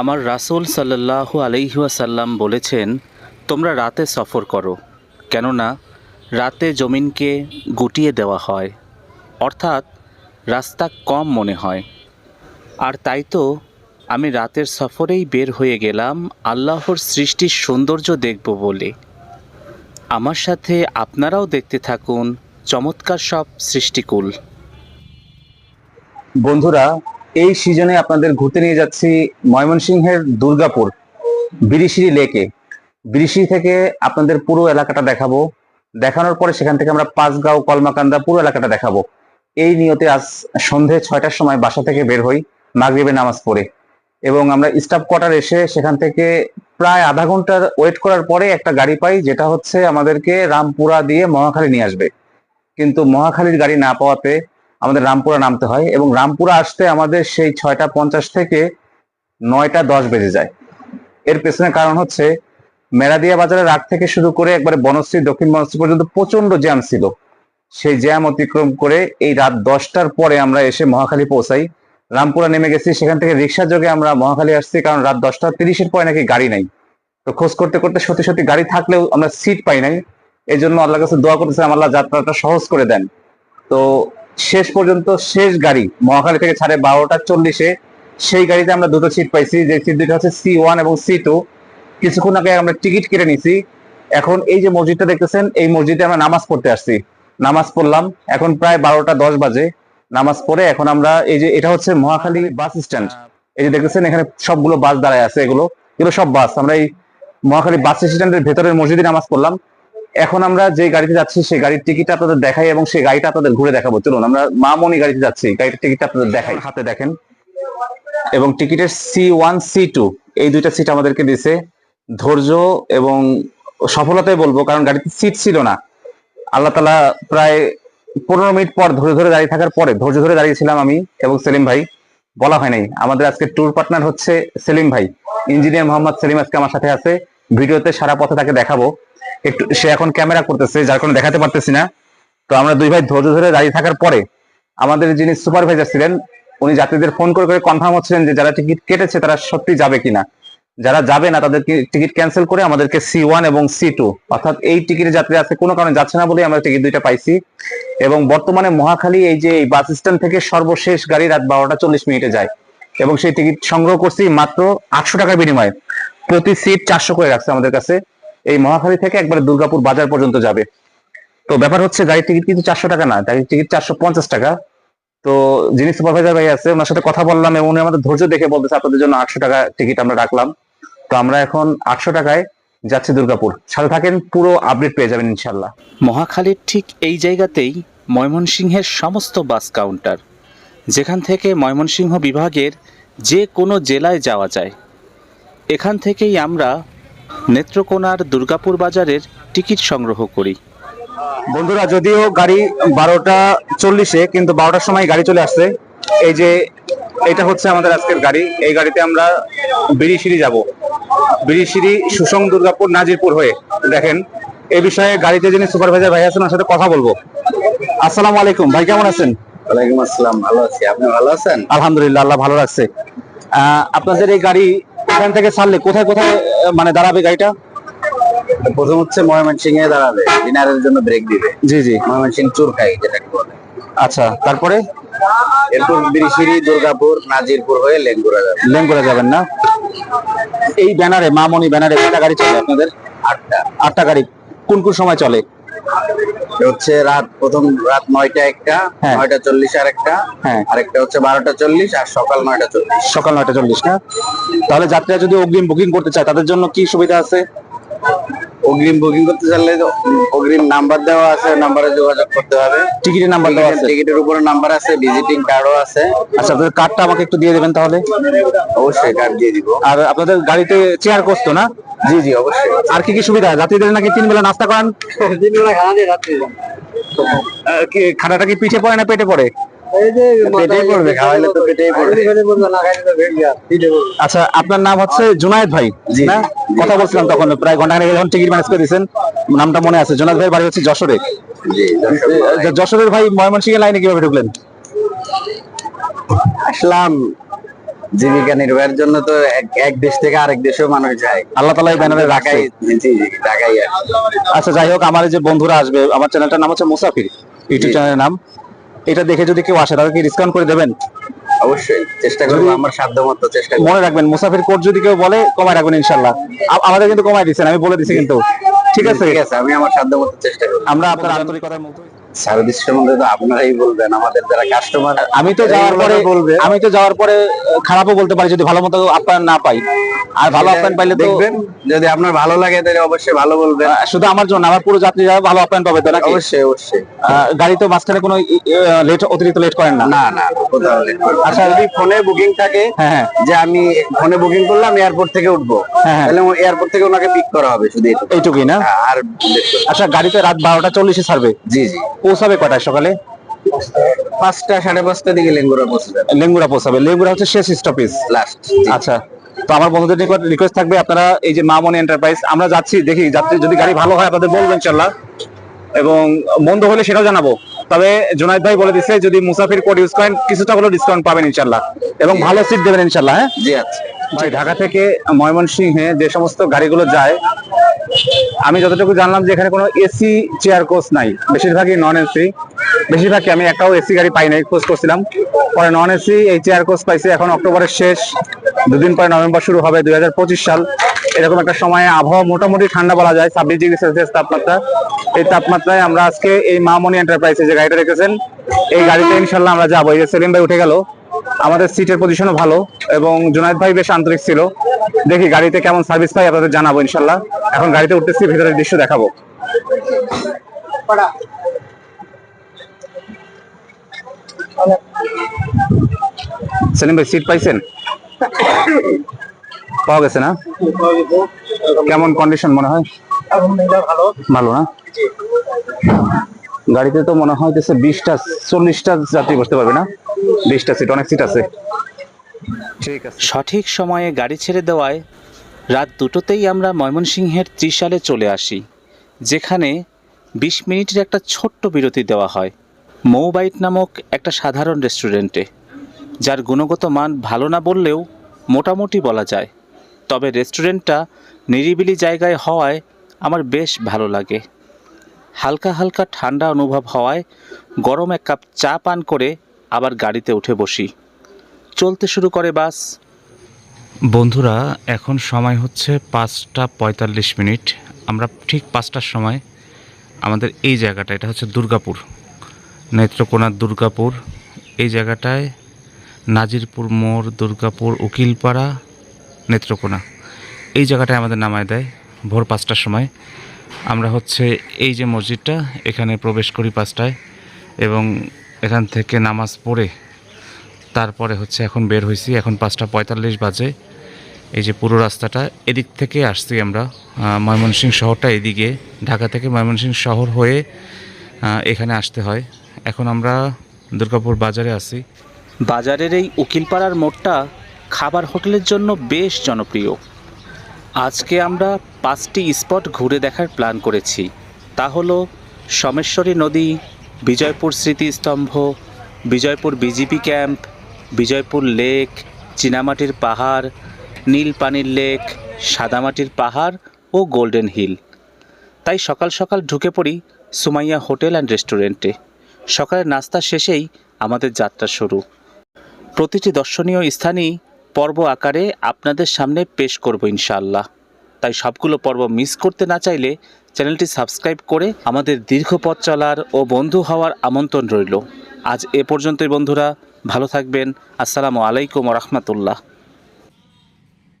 আমার রাসূল সাল্লাল্লাহু আলাইহাসাল্লাম বলেছেন, তোমরা রাতে সফর করো, কেননা রাতে জমিনকে গুটিয়ে দেওয়া হয়, অর্থাৎ রাস্তা কম মনে হয়। আর তাই তো আমি রাতের সফরেই বের হয়ে গেলাম আল্লাহর সৃষ্টির সৌন্দর্য দেখব বলে। আমার সাথে আপনারাও দেখতে থাকুন চমৎকার সব সৃষ্টিকুল। বন্ধুরা এই সিজনে আপনাদের ঘুরতে নিয়ে যাচ্ছি ময়মনসিংহের দুর্গাপুর, বিরিশিরি লেকে বিরিশিরি থেকে আপনাদের পুরো এলাকাটা দেখাবো। দেখানোর পরে সেখান থেকে আমরা পাঁচগাঁও, কলমাকান্দা পুরো এলাকাটা দেখাবো। এই নিয়তে আজ সন্ধে ছয়টার সময় বাসা থেকে বের হই, মাগরিবে নামাজ পড়ে। এবং আমরা স্টাফ কোয়ার্টার এসে সেখান থেকে প্রায় আধা ঘণ্টার ওয়েট করার পরে একটা গাড়ি পাই, যেটা হচ্ছে আমাদেরকে রামপুরা দিয়ে মহাখালী নিয়ে আসবে। কিন্তু মহাখালীর গাড়ি না পাওয়াতে আমাদের রামপুরা নামতে হয় এবং রামপুরা আসতে আমাদের সেই ছয়টা পঞ্চাশ থেকে নয়টা দশ বেজে যায়। এর পেছনে কারণ হচ্ছে মেরাদিয়া বাজারের আগ থেকে শুরু করে একবারে বনশ্রী, দক্ষিণ বনশ্রী পর্যন্ত প্রচণ্ড জ্যাম ছিল। সেই জ্যাম অতিক্রম করে এই রাত দশটার পরে আমরা এসে মহাখালী পৌঁছাই। রামপুরা নেমে গেছি, সেখান থেকে রিক্সা যোগে আমরা মহাখালী আসছি কারণ রাত দশটা তিরিশের পরে নাকি গাড়ি নাই। তো খোঁজ করতে করতে সত্যি সত্যি গাড়ি থাকলেও আমরা সিট পাই নাই। এই জন্য আল্লাহ কাছে দোয়া করতেছিলাম, আল্লাহ যাত্রাটা সহজ করে দেন। তো শেষ পর্যন্ত শেষ গাড়ি। মহাখালী থেকে ছাড়ে বারোটা চল্লিশে। সেই গাড়িতে আমরা দুটো সিট পাইছি। যে সিট দুটো হচ্ছে সি ওয়ান এবং সি টু কিছুক্ষণ আগে আমরা টিকিট কেটে নিছি। এখন এই যে মসজিদটা দেখতেছেন, এই মসজিদে আমরা নামাজ পড়তে আসছি। নামাজ পড়লাম। এখন প্রায় বারোটা দশ বাজে। নামাজ পড়ে এখন আমরা এই যে, এটা হচ্ছে মহাখালী বাস স্ট্যান্ড এই যে দেখতেছেন, এখানে সবগুলো বাস দাঁড়ায় আছে। এগুলো এগুলো সব বাস। আমরা এই মহাখালী বাস স্ট্যান্ডের ভেতরের মসজিদে নামাজ পড়লাম। এখন আমরা যে গাড়িতে যাচ্ছি, সেই গাড়ির টিকিট আপনাদের দেখাই এবং সেই গাড়িটা আপনাদের ঘুরে দেখাবো। চলুন, আমরা মামনি গাড়িতে যাচ্ছি। গাড়ির টিকিট আপনাদের দেখাই। হাতে দেখেন। এবং টিকিটের সি ওয়ান সি টু এই দুইটা সিট আমাদেরকে দিছে ধৈর্য এবং সফলতাই বলব, কারণ গাড়িতে সিট ছিল না। আল্লাহ তালা প্রায় পনেরো মিনিট পর ধরে ধরে দাঁড়িয়ে থাকার পরে, ধৈর্য ধরে দাঁড়িয়েছিলাম আমি এবং সেলিম ভাই। বলা হয় নাই। আমাদের আজকে ট্যুর পার্টনার হচ্ছে সেলিম ভাই। ইঞ্জিনিয়ার মোহাম্মদ সেলিম আজকে আমার সাথে আছে। ভিডিওতে সারা পথে তাকে দেখাবো। একটু, সে এখন ক্যামেরা করতেছে, যার কারণে দেখাতে পারতেছি না। তো আমরা দুই ভাই ধৈর্য ধরে দাঁড়িয়ে থাকার পরে আমাদের যিনি সুপারভাইজার ছিলেন, উনি যাত্রীদের ফোন করে করে কনফার্ম হচ্ছিলেন যে যারা টিকিট কেটেছে তারা সত্যি যাবে কিনা। যারা যাবে না তাদের টিকিট ক্যান্সেল করে আমাদেরকে সি ওয়ান এবং সি টু অর্থাৎ এই টিকিটে যাত্রী আছে, কোনো কারণে যাচ্ছে না বলে আমরা টিকিট দুইটা পাইছি। এবং বর্তমানে মহাখালী এই যে এই বাস স্ট্যান্ড থেকে সর্বশেষ গাড়ি রাত বারোটা চল্লিশ মিনিটে যায়। এবং সেই টিকিট সংগ্রহ করছি মাত্র আটশো টাকার বিনিময়ে। প্রতি সিট চারশো করে রাখছে আমাদের কাছে। এই মহাখালী থেকে একবারে দুর্গাপুর বাজার পর্যন্ত যাবে। তো ব্যাপার হচ্ছে, গাড়ির টিকিট কিন্তু চারশো টাকা না, গাড়ির টিকিট চারশো পঞ্চাশ টাকা। তো যিনি সুপারভাইজার ভাই আছে, ওনার সাথে কথা বললাম এবং উনি আমাদের ধৈর্য দেখে বলতেছে, আপনাদের জন্য আটশো টাকা টিকিট আমরা রাখলাম। তো আমরা এখন আটশো টাকায় যাচ্ছি দুর্গাপুর। সাথে থাকেন, পুরো আপডেট পেয়ে যাবেন ইনশাল্লাহ মহাখালীর ঠিক এই জায়গাতেই ময়মনসিংহের সমস্ত বাস কাউন্টার। যেখান থেকে ময়মনসিংহ বিভাগের যে কোনো জেলায় যাওয়া যায়। এখান থেকেই আমরা নেত্রকোনার দুর্গাপুর বাজারের টিকিট সংগ্রহ করি। বন্ধুরা যদিও গাড়ি বারোটা চল্লিশে কিন্তু বারোটার সময় গাড়ি চলে আসছে। এই যে এটা হচ্ছে আমাদের আজকের গাড়ি। এই গাড়িতে আমরা বিড়িশিরি যাব। বিড়িশিরি সুসং দুর্গাপুর নাজিরপুর হয়ে। দেখেন এই বিষয়ে গাড়িতে যিনি সুপারভাইজার ভাই আছেন ওনার সাথে কথা বলব। আসসালামু আলাইকুম। ভাই কেমন আছেন? ওয়ালাইকুম আসসালাম। ভালো আছি। আপনি ভালো আছেন? আলহামদুলিল্লাহ আল্লাহ ভালো রাখছে। আহ, আপনাদের এই গাড়ি এখান থেকে ছাড়লে কোথায় কোথায় মানে দাঁড়াবে গাড়িটা? প্রথম হচ্ছে ময়মনসিং এ দাঁড়াবে। ডিনারের জন্য ব্রেক দিবে। জি জি। ময়মনসিং চুরখাই যেটাকে বলে। আচ্ছা তারপরে? এরপর বিরিশিরি দুর্গাপুর নাজিরপুর হয়ে লেঙ্গুরা যাবে। লেঙ্গুরা যাবেন না? এই ব্যানারে মামনি ব্যানারে কটা গাড়ি চলে আপনাদের? আটটা। আটটা গাড়ি। কোন কোন সময় চলে? হচ্ছে রাত প্রথম রাত নয়টা একটা হ্যাঁ। নয়টা চল্লিশ আর একটা হ্যাঁ। আরেকটা হচ্ছে বারোটা চল্লিশ আর সকাল নয়টা চল্লিশ সকাল নয়টা চল্লিশ না তাহলে যাত্রীরা যদি অগ্রিম বুকিং করতে চায় তাদের জন্য কি সুবিধা আছে অগ্রিম বুকিং করতে চাইলে অগ্রিম নাম্বার দেওয়া আছে নাম্বারে যোগাযোগ করতে হবে। টিকিটের নাম্বার দেওয়া আছে? টিকিটের উপরে নাম্বার আছে ভিজিটিং কার্ডও আছে। আচ্ছা আপনাদের কার্ডটা আমাকে একটু দিয়ে দেবেন তাহলে? অবশ্যই কার্ড দিয়ে দিব। আর আপনাদের গাড়িতে চেয়ার কোচ তো না? জি জি অবশ্যই। আর কি কি সুবিধা? যাত্রীদের নাকি তিন বেলা নাস্তা করান? আহ, কি খানাটা কি পিঠে পড়ে না পেটে পড়ে? পেটেই পড়বে খাওয়াইলে তো পেটেই পড়বে। আচ্ছা আপনার নাম হচ্ছে জুনায়েদ ভাই না? কথা বলছিলাম তখন প্রায় ঘণ্টা যখন টিকিট ম্যানেজ করে দিয়েছেন নামটা মনে আছে। জুনায়েদ ভাই বাড়ি হচ্ছে যশোরে। যশোরের ভাই ময়মনসিংহের লাইনে কীভাবে ঢুকলেন? আসলাম জীবিকা নির্বাহের জন্য তো এক- দেশ থেকে আরেক দেশেও মানুষ যায়। আল্লাহ তালা ব্যানারে রাখাই ঢাকায় জি জি ঢাকায় আচ্ছা যাই হোক আমার যে বন্ধুরা আসবে আমার চ্যানেলটার নাম হচ্ছে মুসাফির ইউটিউব। চ্যানেলের নাম। এটা দেখে যদি কেউ আসে তাদেরকে ডিসকাউন্ট করে দেবেন? অবশ্যই চেষ্টা করব আমার সাধ্য চেষ্টা মনে রাখবেন মুসাফির কোড যদি কেউ বলে কমায় রাখবেন ইনশাল্লাহ আমাদের কিন্তু কমায় দিচ্ছেন আমি বলে দিচ্ছি কিন্তু। ঠিক আছে? ঠিক আছে আমি আমার সাধ্য চেষ্টা করব। আমরা আপনার আন্তরিকতার মতো সার্ভিস সম্বন্ধে তো আপনারাই বলবেন আমাদের যারা কাস্টমার আমি তো যাওয়ার পরে বলবে। আমি তো যাওয়ার পরে খারাপও বলতে পারি যদি ভালো মতো আপনার না পাই। আর ভালো আপ্যায়ন পাইলে দেখবেন। যদি আপনার ভালো লাগে তাহলে অবশ্যই ভালো বলবেন। শুধু আমার জন্য আমার পুরো যাত্রীরা ভালো আপ্যায়ন পাবে তো নাকি? অবশ্যই অবশ্যই। গাড়ি তো মাঝখানে কোনো লেট অতিরিক্ত লেট করেন না? না না। আচ্ছা। যদি ফোনে বুকিং থাকে হ্যাঁ হ্যাঁ। যে আমি ফোনে বুকিং করলাম এয়ারপোর্ট থেকে উঠবো। হ্যাঁ, হ্যাঁ। তাহলে এয়ারপোর্ট থেকে ওনাকে পিক করা হবে শুধু এইটুকুই না? আর। আচ্ছা গাড়িতে রাত বারোটা চল্লিশে ছাড়বে? জি জি। পৌঁছাবে কটায় সকালে? পাঁচটা সাড়ে পাঁচটা দিকে লেঙ্গুরা পৌঁছে যাবে লেঙ্গুরা পৌঁছাবে। লেঙ্গুরা হচ্ছে শেষ স্টপেজ লাস্ট আচ্ছা। তো আমার বন্ধুদের নিকট রিকোয়েস্ট থাকবে আপনারা এই যে মামনি এন্টারপ্রাইজ আমরা যাচ্ছি দেখি যাত্রী যদি গাড়ি ভালো হয় আপনাদের বলবেন ইনশাল্লাহ এবং মন্দ হলে সেটাও জানাব। তবে জুনাইদ ভাই বলে দিচ্ছে যদি মুসাফির কোড ইউজ করেন কিছুটা হলেও ডিসকাউন্ট পাবেন ইনশাল্লাহ এবং ভালো সিট দেবেন ইনশাল্লাহ হ্যাঁ? জি আচ্ছা। ভাই ঢাকা থেকে ময়মনসিংহে যে সমস্ত গাড়িগুলো যায় আমি যতটুকু জানলাম যে এখানে কোনো এসি চেয়ার কোচ নাই। বেশিরভাগই নন এসি বেশিরভাগ কি, আমি একটাও এসি গাড়ি পাই নাই খোঁজ করছিলাম। পরে নন এসি এই চেয়ার কোচ পাইছি এখন অক্টোবরের শেষ। দুদিন পরে নভেম্বর শুরু হবে দুই হাজার পঁচিশ সাল। এরকম একটা সময়ে আবহাওয়া মোটামুটি ঠান্ডা বলা যায়, ছাব্বিশ ডিগ্রি সেলসিয়াস তাপমাত্রা। এই তাপমাত্রায় আমরা আজকে এই মামনি এন্টারপ্রাইজে যে গাড়িটা রেখেছেন, এই গাড়িতে ইনশাল্লাহ আমরা যাব। এই যে সেলিম ভাই উঠে গেল, আমাদের সিটের পজিশনও ভালো এবং জুনায়দ ভাই বেশ আন্তরিক ছিল। দেখি গাড়িতে কেমন সার্ভিস পাই, আপনাদের জানাব ইনশাল্লাহ। এখন গাড়িতে উঠতেছি, ভেতরের দৃশ্য দেখাবো। সেলিম ভাই সিট পাইছেন? পাওয়া গেছে না? কেমন কন্ডিশন মনে হয়? ভালো না? গাড়িতে তো মনে হয় বিশটা, চল্লিশটা যাত্রী বসতে পারবে না? বিশটা সিট অনেক সিট আছে। ঠিক সঠিক সময়ে গাড়ি ছেড়ে দেওয়ায় রাত দুটোতেই আমরা ময়মনসিংহের ত্রিশালে চলে আসি, যেখানে বিশ মিনিটের একটা ছোট্ট বিরতি দেওয়া হয়। মৌবাইট নামক একটা সাধারণ রেস্টুরেন্টে যার গুণগত মান ভালো না বললেও মোটামুটি বলা যায়। তবে রেস্টুরেন্টটা নিরিবিলি জায়গায় হওয়ায় আমার বেশ ভালো লাগে। হালকা হালকা ঠান্ডা অনুভব হওয়ায় গরম এক কাপ চা পান করে আবার গাড়িতে উঠে বসি। চলতে শুরু করে বাস। বন্ধুরা, এখন সময় হচ্ছে পাঁচটা পঁয়তাল্লিশ মিনিট। আমরা ঠিক পাঁচটার সময় আমাদের এই জায়গাটা, এটা হচ্ছে দুর্গাপুর। নেত্রকোনার দুর্গাপুর। এই জায়গাটায় নাজিরপুর মোড়, দুর্গাপুর, উকিলপাড়া, নেত্রকোনা। এই জায়গাটায় আমাদের নামায় দেয় ভোর পাঁচটার সময়। আমরা হচ্ছে এই যে মসজিদটা, এখানে প্রবেশ করি পাঁচটায় এবং এখান থেকে নামাজ পড়ে তারপরে হচ্ছে এখন বের হয়েছি এখন পাঁচটা পঁয়তাল্লিশ বাজে। এই যে পুরো রাস্তাটা, এদিক থেকে আসছি আমরা ময়মনসিংহ শহরটা এদিকে। ঢাকা থেকে ময়মনসিংহ শহর হয়ে এখানে আসতে হয়। এখন আমরা দুর্গাপুর বাজারে আছি। বাজারের এই উকিলপাড়ার মোড়টা খাবার হোটেলের জন্য বেশ জনপ্রিয়। আজকে আমরা পাঁচটি স্পট ঘুরে দেখার প্ল্যান করেছি। তা হলো সোমেশ্বরী নদী, বিজয়পুর স্মৃতিস্তম্ভ, Bijoypur BGP camp, Bijoypur lake, চীনামাটির পাহাড় নীল পানির লেক, সাদামাটির পাহাড় ও গোল্ডেন হিল। তাই সকাল সকাল ঢুকে পড়ি সুমাইয়া হোটেল অ্যান্ড রেস্টুরেন্টে। সকালের নাস্তা শেষেই আমাদের যাত্রা শুরু। প্রতিটি দর্শনীয় স্থানই পর্ব আকারে আপনাদের সামনে পেশ করব ইনশাআল্লাহ। তাই সবগুলো পর্ব মিস করতে না চাইলে চ্যানেলটি সাবস্ক্রাইব করে আমাদের দীর্ঘ পথ চলার ও বন্ধু হওয়ার আমন্ত্রণ রইল। আজ এ পর্যন্তই বন্ধুরা, ভালো থাকবেন। আসসালামু আলাইকুম রহমতুল্লাহ।